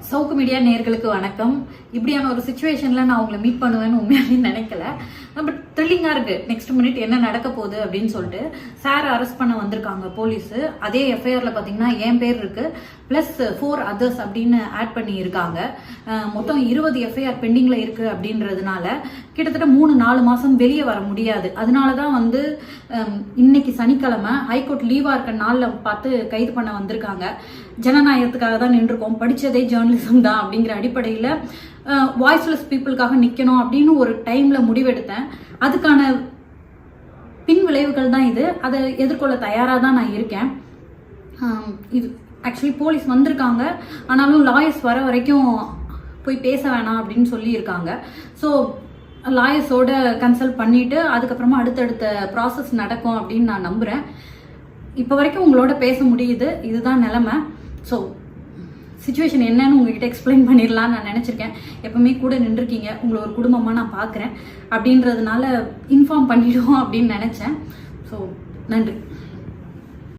சவுக்கு media நேர்களுக்கு வணக்கம். இப்படியான ஒரு சுச்சுவேஷனில் நான் உங்களை மீட் பண்ணுவேன்னு உண்மையாவே நினைக்கல. பட் த்ரில்லிங்காக இருக்குது நெக்ஸ்ட் மினிட் என்ன நடக்க போகுது அப்படின்னு சொல்லிட்டு சார் அரெஸ்ட் பண்ண வந்திருக்காங்க போலீஸு அதே எஃப்ஐஆரில் பார்த்தீங்கன்னா என் பேர் இருக்குது ப்ளஸ் ஃபோர் அதர்ஸ் அப்படின்னு ஆட் பண்ணி இருக்காங்க மொத்தம் இருபது எஃப்ஐஆர் பெண்டிங்கில் இருக்குது அப்படின்றதுனால கிட்டத்தட்ட மூணு நாலு மாதம் வெளியே வர முடியாது. அதனால தான் வந்து இன்னைக்கு சனிக்கிழமை ஹைகோர்ட் லீவாக இருக்க நாளில் பார்த்து கைது பண்ண வந்திருக்காங்க. ஜனநாயகத்துக்காக தான் நின்றுருக்கோம். படித்ததே ஜேர்னலிசம் தான் அப்படிங்கிற அடிப்படையில் வாய்ஸ்லெஸ் பீப்புளுக்காக நிற்கணும் அப்படின்னு ஒரு டைமில் முடிவெடுத்தேன். அதுக்கான பின் விளைவுகள் தான் இது. அதை எதிர்கொள்ள தயாராக தான் நான் இருக்கேன். இது ஆக்சுவலி போலீஸ் வந்திருக்காங்க. ஆனாலும் லாயர்ஸ் வர வரைக்கும் போய் பேச வேணாம் அப்படின்னு சொல்லியிருக்காங்க. ஸோ லாயர்ஸோட கன்சல்ட் பண்ணிட்டு அதுக்கப்புறமா அடுத்தடுத்த ப்ராசஸ் நடக்கும் அப்படின்னு நான் நம்புகிறேன் இப்போ வரைக்கும் உங்களோட பேச முடியுது. இதுதான் நிலமை. ஸோ சுச்சுவேஷன் என்னன்னு உங்ககிட்ட எக்ஸ்பிளைன் பண்ணிடலாம்னு நான் நினச்சிருக்கேன். எப்பவுமே கூட நின்றுருக்கீங்க. உங்களை ஒரு குடும்பமாக நான் பார்க்குறேன். அப்படின்றதுனால இன்ஃபார்ம் பண்ணிடுவோம் அப்படின்னு நினச்சேன். ஸோ நன்றி.